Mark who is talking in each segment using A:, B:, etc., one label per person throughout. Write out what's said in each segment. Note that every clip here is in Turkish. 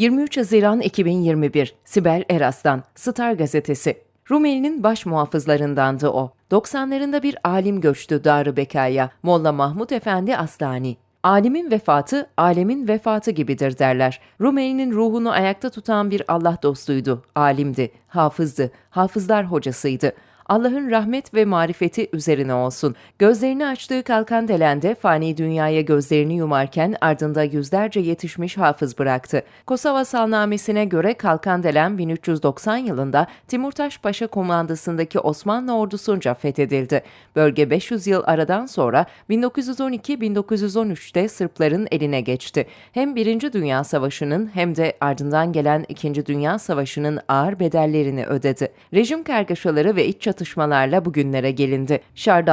A: 23 Haziran 2021 Sibel Eraslan Star Gazetesi Rumeli'nin baş muhafızlarındandı o. 90'larında bir alim göçtü Darı Bekaya, Molla Mahmud Efendi Aslani. Alimin vefatı, alemin vefatı gibidir derler. Rumeli'nin ruhunu ayakta tutan bir Allah dostuydu, alimdi, hafızdı, hafızlar hocasıydı. Allah'ın rahmet ve marifeti üzerine olsun. Gözlerini açtığı kalkan delende fani dünyaya gözlerini yumarken ardında yüzlerce yetişmiş hafız bıraktı. Kosova salnamesine göre kalkan delen 1390 yılında Timurtaş Paşa komandasındaki Osmanlı ordusunca fethedildi. Bölge 500 yıl aradan sonra 1912-1913'te Sırpların eline geçti. Hem Birinci Dünya Savaşı'nın hem de ardından gelen İkinci Dünya Savaşı'nın ağır bedellerini ödedi. Rejim kargaşaları ve iç çatışmalarla bugünlere gelindi. Şar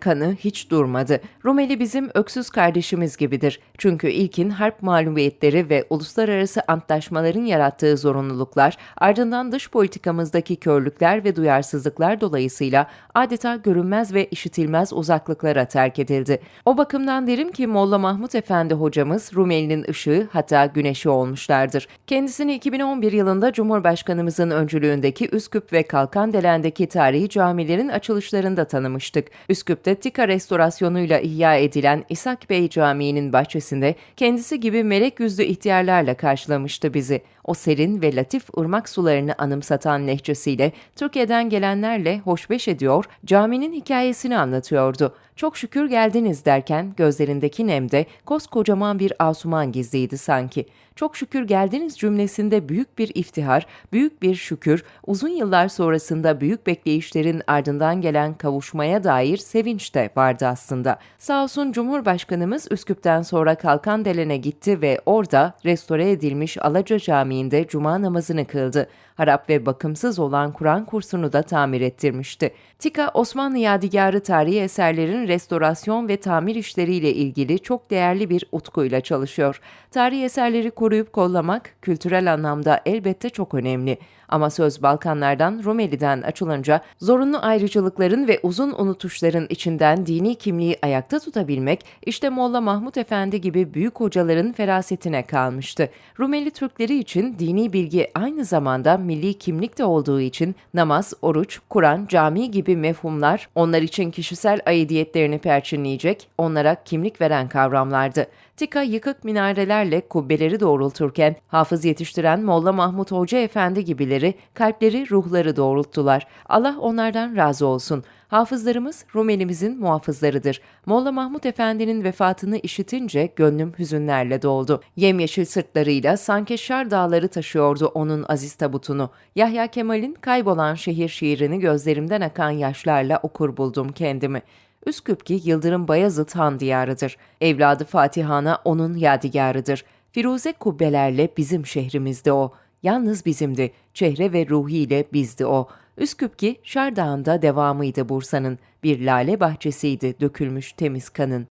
A: kanı hiç durmadı. Rumeli bizim öksüz kardeşimiz gibidir. Çünkü ilkin harp mağlubiyetleri ve uluslararası antlaşmaların yarattığı zorunluluklar, ardından dış politikamızdaki körlükler ve duyarsızlıklar dolayısıyla adeta görünmez ve işitilmez uzaklıklara terk edildi. O bakımdan derim ki Molla Mahmut Efendi hocamız Rumeli'nin ışığı hatta güneşi olmuşlardır. Kendisini 2011 yılında Cumhurbaşkanımızın öncülüğündeki Üsküp ve Kalkandelen'deki tarihi camilerin açılışlarında tanımıştık. Üsküp'te Tika restorasyonuyla ihya edilen İshak Bey Camii'nin bahçesinde kendisi gibi melek yüzlü ihtiyarlarla karşılamıştı bizi. O serin ve latif ırmak sularını anımsatan lehçesiyle Türkiye'den gelenlerle hoşbeş ediyor, caminin hikayesini anlatıyordu. Çok şükür geldiniz derken gözlerindeki nemde koskocaman bir asuman gizliydi sanki. Çok şükür geldiniz cümlesinde büyük bir iftihar, büyük bir şükür, uzun yıllar sonrasında büyük bekleyişlerin ardından gelen kavuşmaya dair sevinç de vardı aslında. Sağ olsun Cumhurbaşkanımız Üsküp'ten sonra Kalkandelen'e gitti ve orada restore edilmiş Alaca Camii'nde cuma namazını kıldı. Harap ve bakımsız olan Kur'an kursunu da tamir ettirmişti. TİKA, Osmanlı Yadigarı tarihi eserlerin restorasyon ve tamir işleriyle ilgili çok değerli bir utkuyla çalışıyor. Tarihi eserleri koruyup kollamak kültürel anlamda elbette çok önemli. Ama söz Balkanlardan, Rumeli'den açılınca zorunlu ayrıcalıkların ve uzun unutuşların içinden dini kimliği ayakta tutabilmek işte Molla Mahmut Efendi gibi büyük hocaların ferasetine kalmıştı. Rumeli Türkleri için dini bilgi aynı zamanda milli kimlik de olduğu için namaz, oruç, Kur'an, cami gibi mefhumlar onlar için kişisel aidiyetlerini perçinleyecek, onlara kimlik veren kavramlardı. Tika yıkık minarelerle kubbeleri doğrulturken hafız yetiştiren Molla Mahmut Hoca Efendi gibileri kalpleri ruhları doğrulttular. Allah onlardan razı olsun. Hafızlarımız Rumelimizin muhafızlarıdır. Molla Mahmut Efendi'nin vefatını işitince gönlüm hüzünlerle doldu. Yemyeşil sırtlarıyla sanki şar dağları taşıyordu onun aziz tabutunu. Yahya Kemal'in kaybolan şehir şiirini gözlerimden akan yaşlarla okur buldum kendimi. Üsküp ki Yıldırım Bayezid Han diyarıdır. Evladı Fatihan'a onun yadigarıdır. Firuze kubbelerle bizim şehrimizde o. Yalnız bizimdi. Çehre ve ruhiyle bizdi o. Üsküp ki Şardağ'ında devamıydı Bursa'nın. Bir lale bahçesiydi dökülmüş temiz kanın.